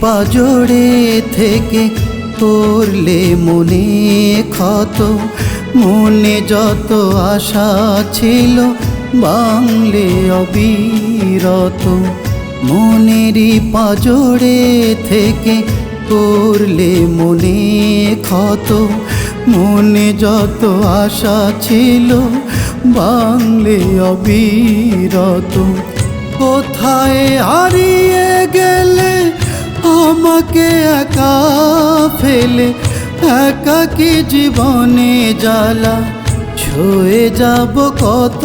পাজড়ে থেকে করলে মনে ক্ষত, মনে যত আশা ছিল বাংলে অবিরত। মনেরই পাজড়ে থেকে করলে মনে ক্ষত, মনে যত আশা ছিল বাংলে অবিরত। কোথায় হারিয়ে গেলে আমাকে একা ফেলে একাকি জীবনে জ্বালা? ছয়ে যাব কত,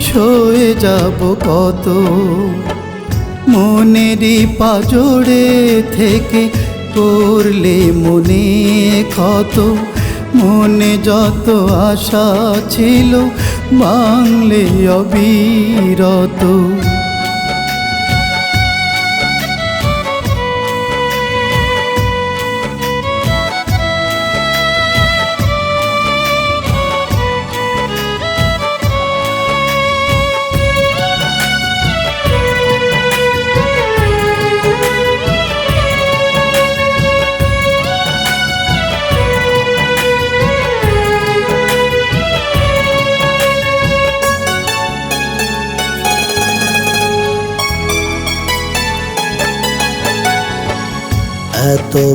ছয়ে যাব কত? মনেরই পাজড়ে থেকে করলে মনে ক্ষত। মনে যত আশা ছিল বাংলে অবিরত।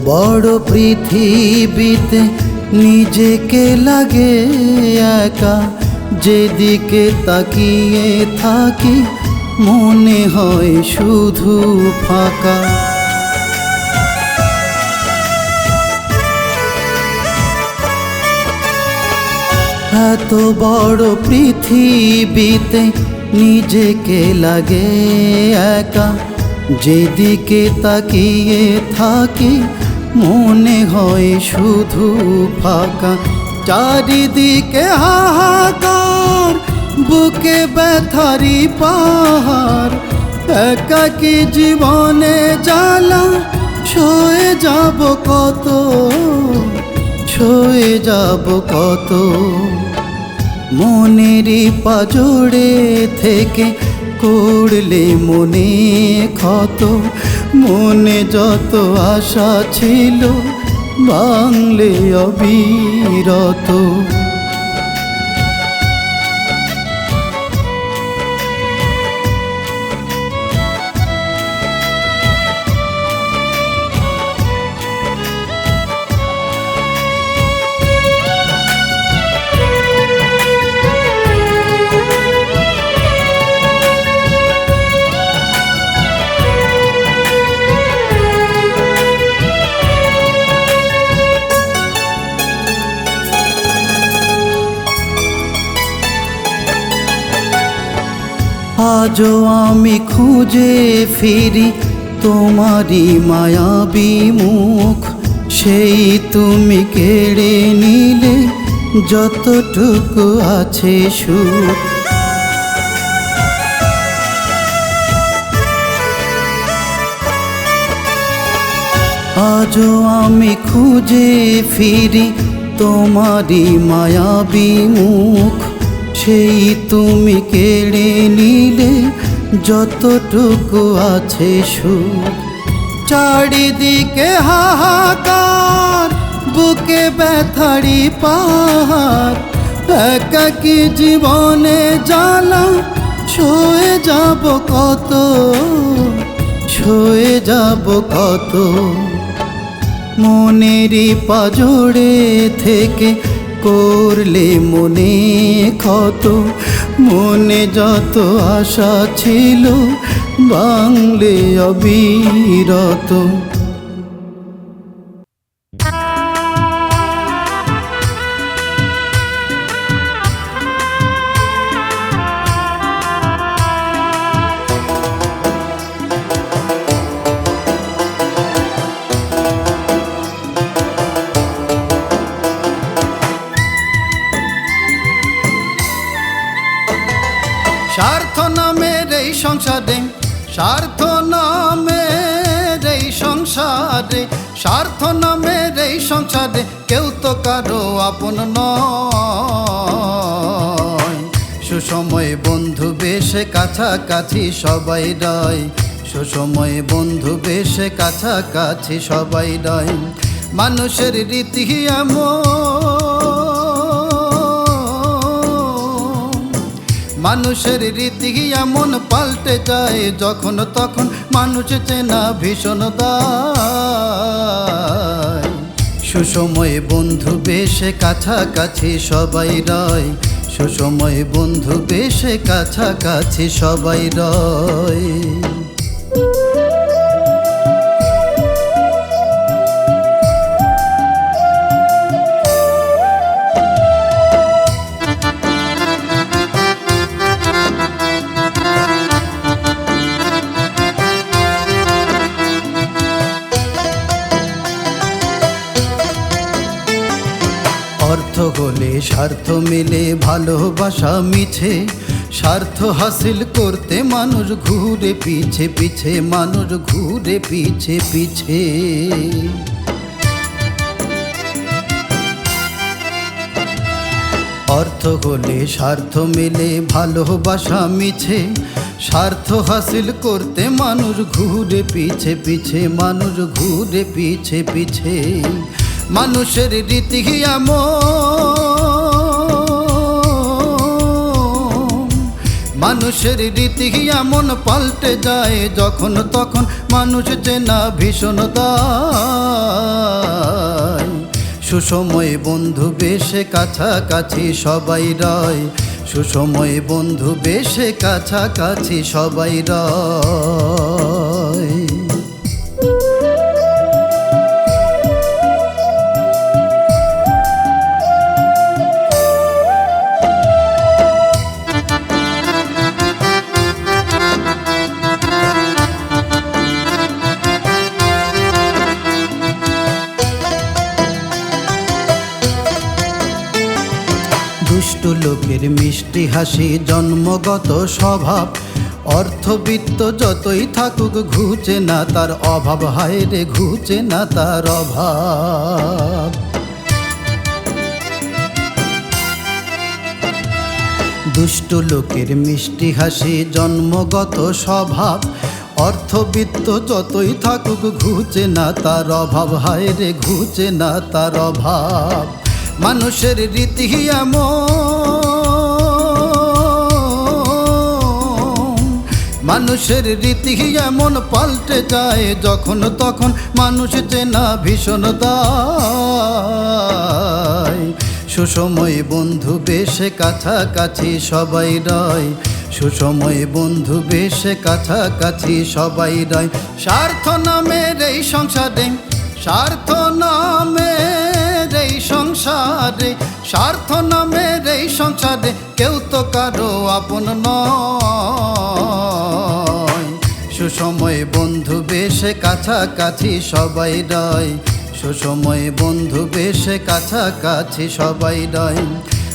বড় পৃথিবীতে নিজেকে লাগে একা, যেদিকে তাকিয়ে থাকি মনে হয় শুধু ফাঁকা। এত বড় পৃথিবীতে নিজেকে লাগে একা, যেদিকে তাকিয়ে থাকি মনে হয় শুধু ফাঁকা, চারিদিকে হাহাকার, বুকে ব্যথারি পাহাড়, একাকি জীবনে জ্বালা, সয়ে যাব কত ছয়ে যাব কত। মনেরই পাজড়ে থেকে করলে মনে ক্ষত মনে যত আশা ছিল বাংলে অবিরত। আজও আমি খুঁজে ফিরি তোমারই মায়াবী মুখ। সেই তুমি কেড়ে নিলে যতটুকু আছে সুখ। আজও আমি খুঁজে ফিরি তোমারই মায়াবী মুখ। সেই তুমি কেড়ে নিলে যতটুকু আছে সুখ। চারিদিকে হাহাকার, বুকে ব্যথারি পাহাড়। একাকি জীবনে জ্বালা? ছয়ে যাব কত? ছয়ে যাব কত? মনেরই পাজড়ে থেকে করলে মনে ক্ষত মনে যত আশা ছিল বাংলে অবিরত। কাছাকাছি সবাই রয়। সুসময় বন্ধু বেশে কাছাকাছি সবাই রয়। মানুষের রীতি মানুষের রীতি এমন পাল্টে যায় যখন তখন মানুষ চেনা ভীষণ দায়। সুসময় বন্ধু বেশে কাছাকাছি সবাই রয়। সুসময় বন্ধু বেশে কাছাকাছি সবাই রয়। অর্থ হলে স্বার্থ মিলে, ভালোবাসা মিছে। স্বার্থ হাসিল করতে মানুষ ঘুরে পিছে পিছে, মানুষ ঘুরে পিছে পিছে। অর্থ হলে স্বার্থ মিলে, ভালোবাসা মিছে। স্বার্থ হাসিল করতে মানুষ ঘুরে পিছে পিছে, মানুষ ঘুরে পিছে পিছে। মানুষের রীতি মানুষের রীতি এমন পাল্টে যায় যখন তখন মানুষ চেনা ভীষণ সুসময় বন্ধু বেশে কাছাকাছি সবাই রয়। সুসময় বন্ধু বেশে কাছাকাছি সবাই রয়। লোকের মিষ্টি হাসি, জন্মগত স্বভাব। অর্থবিত্ত যতই থাকুক, ঘুচে না তার অভাব। হায় রে, ঘুচে না তার অভাব। দুষ্ট লোকের মিষ্টি হাসি, জন্মগত স্বভাব। অর্থবিত্ত যতই থাকুক, ঘুচে না তার অভাব। হায় রে, ঘুচে না তার অভাব। মানুষের রীতি এমন মানুষের রীতি এমন পাল্টে যায় যখন তখন মানুষ চেনা ভীষণ দায় সুসময় বন্ধু বেশে কাছাকাছি সবাই রয়। সুসময় বন্ধু বেশে কাছাকাছি সবাই রয়। স্বার্থ নামের এই সংসারে, স্বার্থ নামের এই সংসারে, স্বার্থ নামের এই সংসারে কেউ তো কারও আপন নয়। সুসময় বন্ধু বেশে কাছাকাছি সবাই রয়। সুসময় বন্ধু বেশে কাছাকাছি সবাই রয়।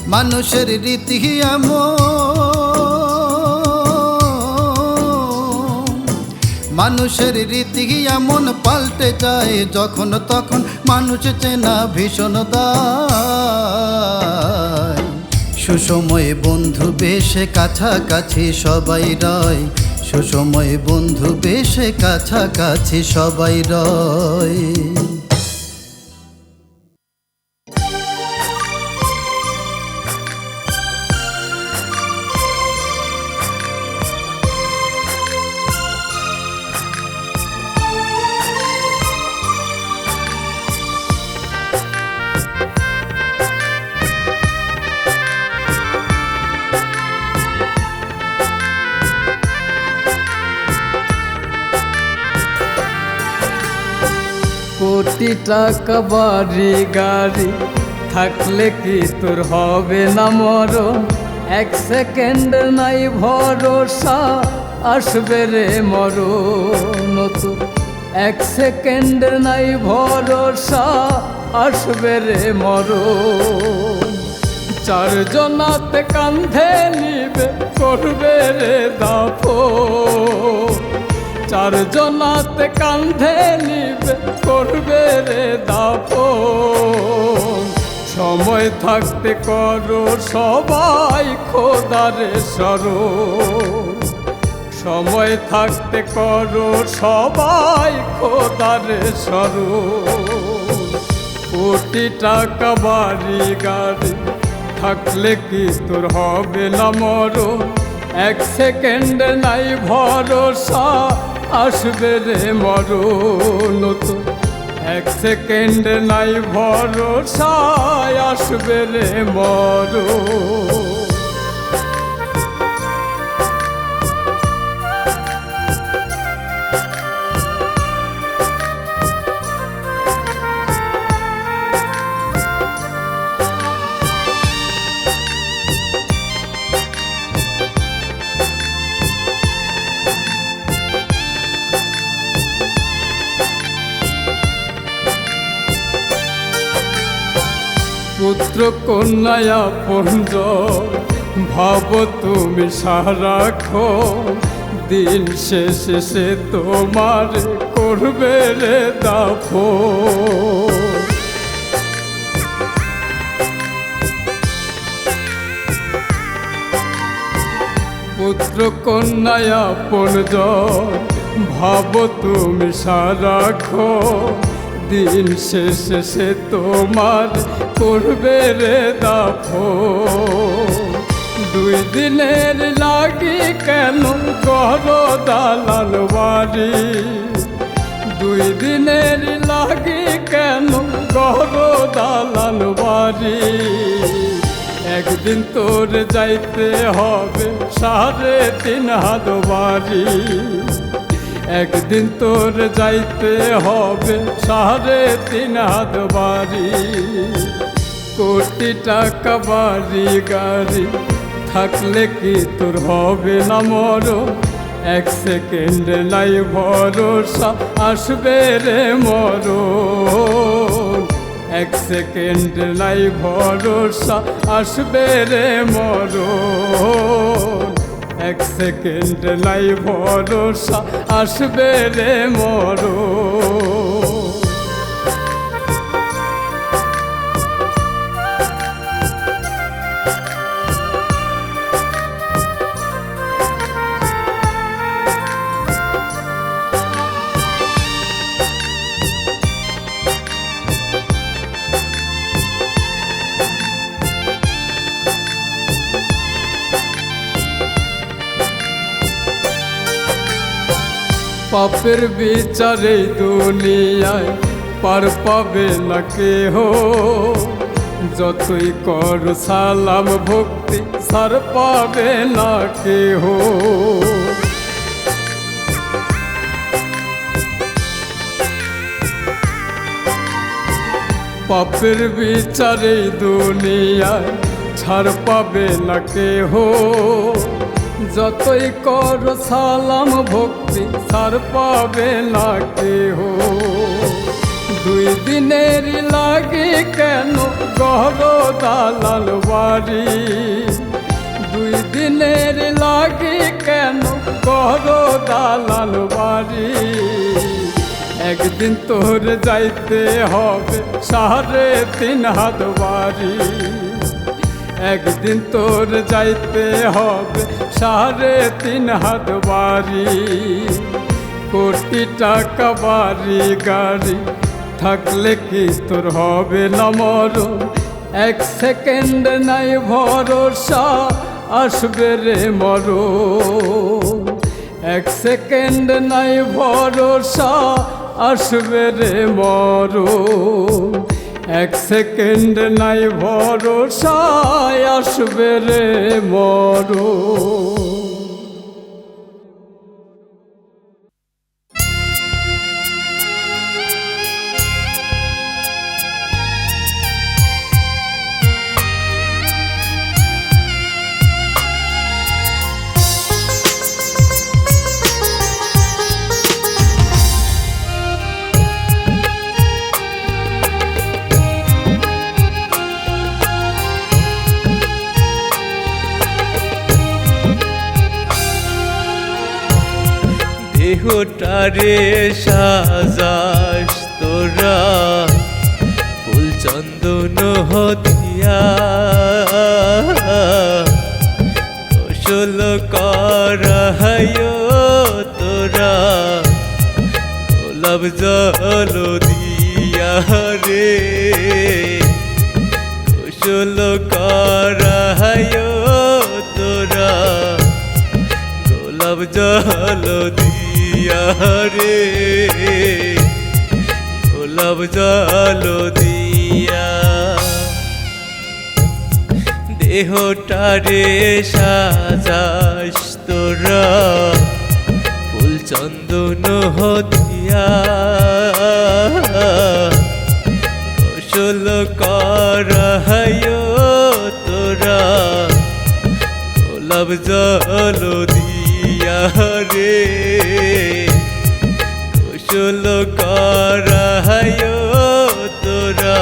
মানুষের রীতি মানুষের রীতি এমন পাল্টে যায় যখন তখন মানুষ চেনা ভীষণ দায়। সুসময় বন্ধু বেশে কাছাকাছি সবাই রয়। সুসময় বন্ধু বেশে কাছাকাছি সবাই রয়। টাকা বাড়ি গাড়ি, থাকলে কি তোর হবে না মরণ? এক সেকেন্ড নাই ভরসা, আসবে রে মরণ তো। এক সেকেন্ড নাই ভরসা, আসবে রে মরণ। চারজনাতে কান্ধে নিবে, করবে রে দাফো চারজনাতে কান্ধে নিবে করবে রে দাফো সময় থাকতে করো সবাই খোদারে সরো সময় থাকতে করো সবাই খোদারে স্মরণ। কোটি টাকা বাড়ি গাড়ি থাকলে কি তোর হবে না মরণ? এক সেকেন্ড নাই ভরসা আসবে রে মরণ তো। এক সেকেন্ড নাই ভরসায় আসবে রে মরণ। কন্যায়া পঞ্জ, ভাব তুমি সারাখো দিন শেষে সে তোমার করবে রে দাফো পুত্র কন্যায়া পঞ্জ, ভাব তুমি সারাখো দিন শেষে সে তোমার করবে রে দাফো দুই দিনের লাগি কেন গর দালাল বাড়ি? দুই দিনের লাগি কেন গর দালাল বাড়ি? একদিন তোর যাইতে হবে সাড়ে তিন হাত বাড়ি। একদিন তোর যাইতে হবে সাড়ে তিন হাত বাড়ি। কোটি টাকা বাড়ি গাড়ি, থাকলে কি তোর হবে না মর? এক সেকেন্ড নাই ভরসা, আসবে রে মর। এক সেকেন্ড নাই ভরসা, আসবে রে মর। এক সেকেন্ড নাই ভরসা, আসবে রে মর। পাপের বিচারে দুনিয়ায় পার পাবে না কেহ। যতই কর সালাম, ভক্তি, সার পাবে না কেহ। পাপের বিচারে দুনিয়ায় ছাড় পাবে না কেহ। যতই কর সালাম ভক্তি সার পাবে না কেহ। দুই দিনের লাগে কেন গহর দালাল বাড়ি? দুই দিনের লাগে কেন গহর দালাল বাড়ি? একদিন তোর যাইতে হবে সাড়ে তিন হাত বাড়ি। একদিন তোর যাইতে হবে সাড়ে তিন হাত বাড়ি, কোটি টাকা বাড়ি, গাড়ি। থাকলে কি তোর হবে না মর এক সেকেন্ড নাই ভরসা, আসবে রে মর এক সেকেন্ড নাই ভরসা, আসবে রে মর এক সেকেন্ড নাই ভরসায় আসবে রে মর। দেহটারে সাজাস তোরা। ফুল চন্দন হতিয়া। কৌশল করায় তোরা। গোলাপ জল দিয়া রে। কৌশল করায় তোরা। গোলাপ জল দিয়া রে। গোলাপ জল দিয়া। দেহটারে সাজাস তোরা। ফুল চন্দন হতিয়া। কৌশল করায় তোরা। গোলাপ জল দিয়া রে। করায় তোরা।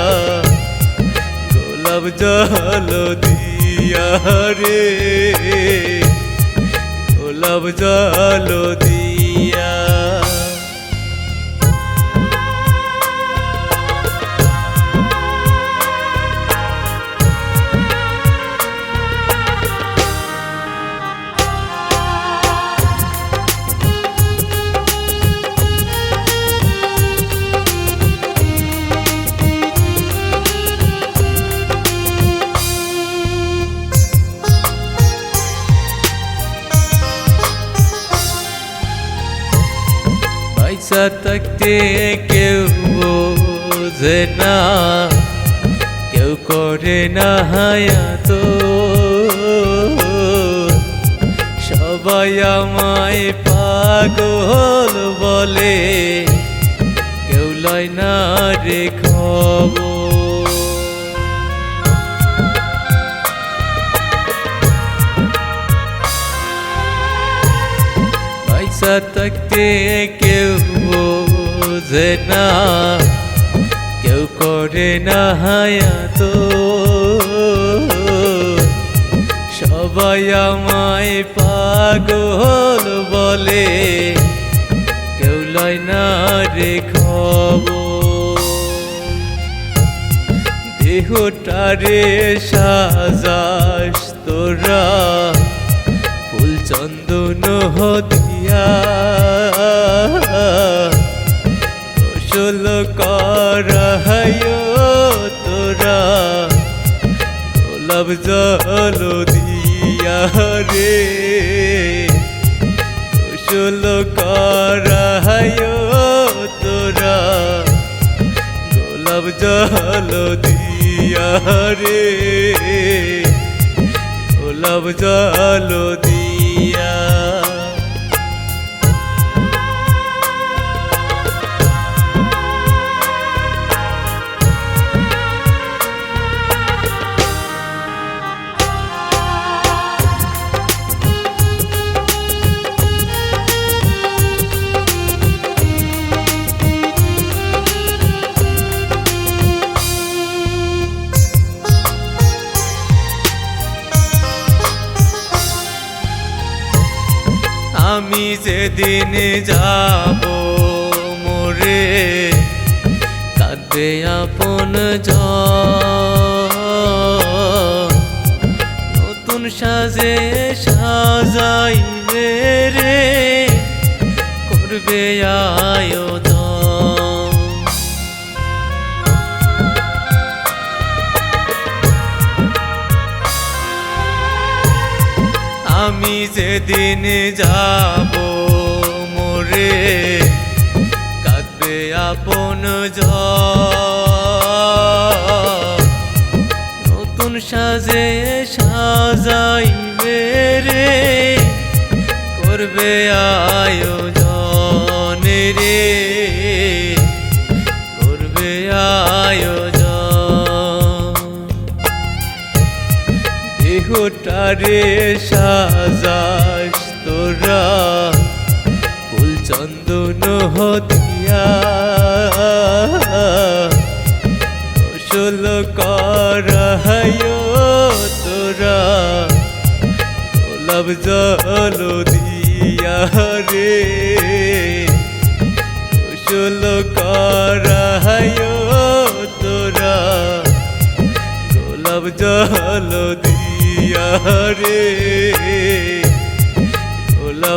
গোলাপ জল দিয়া রে। গোলাপ জল দিয়া থাকতে কেউ বোঝে না, কেউ করে না হায়াত। সবাই আমায় পাগল বলে, কেউ লয় না রে খবর। থাকতে বোঝে না, কেউ করে না হায়াত। সবাই আমায় পাগল বলে, কেউ লয় না রে খবর। দেহটারে সাজাস তোরা ফুল চন্দন হতিয়া। কৌশল করায় তোরা। গোলাপ জল দিয়া রে। কৌশল করায় তোরা। গোলাপ জল দিয়া রে। জল দিয়া যেদিন যাব মোরে। কাঁদবে আপন নতুন সাজে সাজাইবে রে। করবে আয়োজন। আমি যেদিন যাব কাঁদবে আপন নতুন সাজে সাজাইবে রে করবে আয়োজন রে। করবে আয়োজন। দেহটারে সাজাস তোরা। চন্দন হতিয়া। কৌশল তোরা। গোলাপ জল দিয়া রে। কৌশল করায় তোরা। গোলাপ জল দিয়া রে।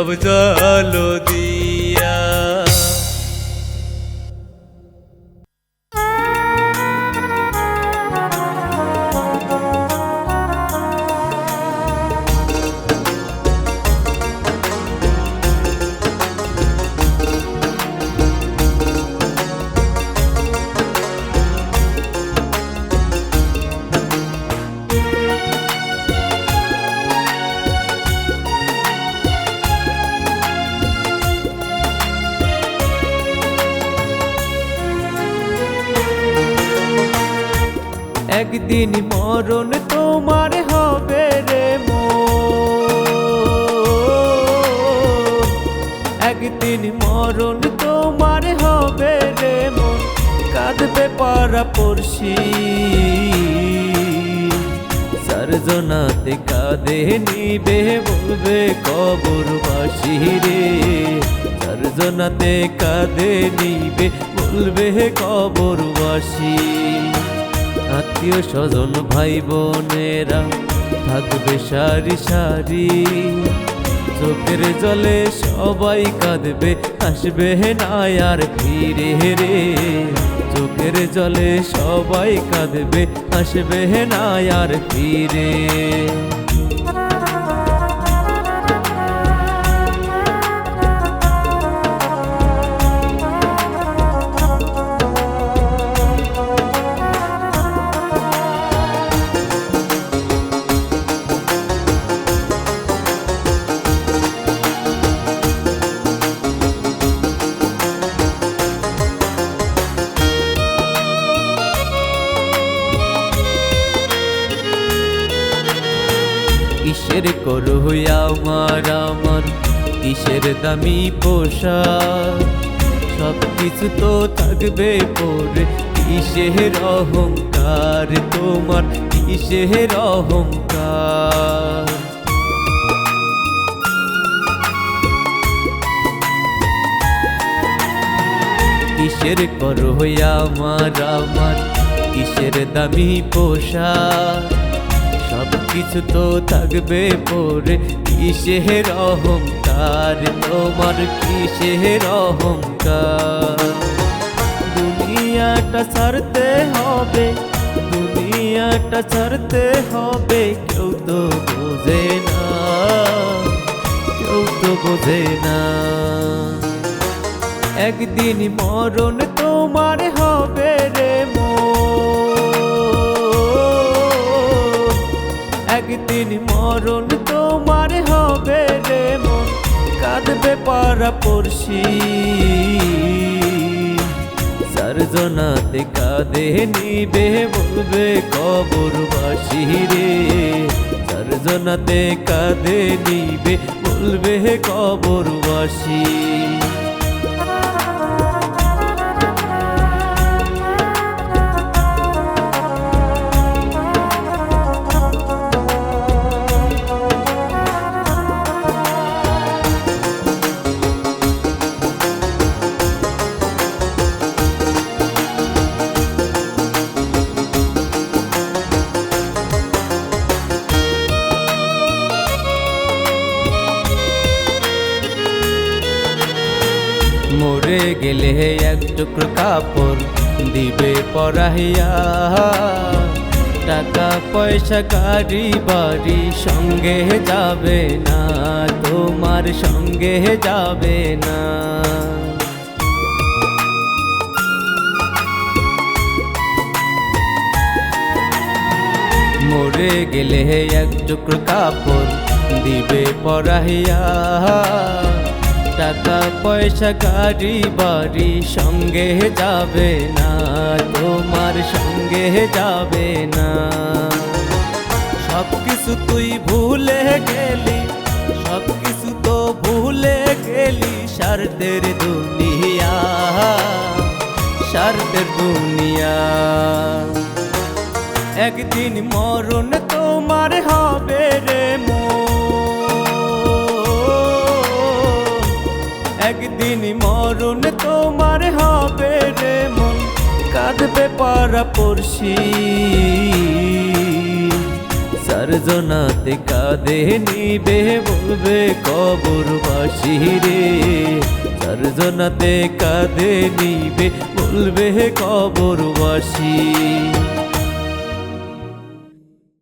সব জল দিয়া একদিন মরণ তোমার হবে রে মন। একদিন মরণ তোমার হবে রে মন। কাঁদবে পারা পড়শি। সরজনাতে কাঁদে নিবে, বলবে কবরবাসী রে। সরজনাতে কাঁদে নিবে, বলবে কবরবাসী। আত্মীয় স্বজন ভাই বোনেরা থাকবে সারি সারি। চোখের জলে সবাই কাঁদবে, আসবে না আর ফিরে রে। চোখের জলে সবাই কাঁদবে, আসবে না আর ফিরে। কিসের করো আমার আমার? কিসের দামি পোশাক? সব কিছু তো থাকবে পরে। কিসের অহংকার তোমার? কিসের অহংকার? কিসের করো আমার আমার? কিসের দামি পোশাক? কিছু তো থাকবে পরে। কিসের অহংকার? তোমার কিসের অহংকার? দুনিয়াটা ছাড়তে হবে, দুনিয়াটা ছাড়তে হবে। কেউ তো বোঝে না, কেউ তো বোঝে না। একদিন মরণ তোমার হবে একদিন মরণ তোমার হবে রে মন। কাঁদবে পারা পড়শি। সরজনাতে কাঁদে নিবে, বলবে কবরবাসী রে। সরজনাতে কাঁদে নিবে, বলবে কবরবাসী। মরে গেলে এক টুকরো কাপড় দিবে পরাইয়া টাকা, পয়সা, গাড়ি, বাড়ি সঙ্গে যাবে না, তোমার সঙ্গে যাবে না। মরে গেলে এক টুকরো কাপড় দিবে পরাইয়া টাকা পয়সা, গাড়ি, বাড়ি সঙ্গে যাবে না, তোমার সঙ্গে যাবে না। সব কিছু তুই ভুলে গেলি সব কিছু তো ভুলে গেলি স্বার্থের দুনিয়া স্বার্থের দুনিয়া। একদিন মরণ তোমার হবে একদিন মরণ তোমার হবে রে মন। কাঁদবে পারা পড়শি। তার জনাতে কাঁদে নিবে, বলবে কবরবাসী রে। তার জনাতে কাঁদে নিবে, বলবে কবরবাসী।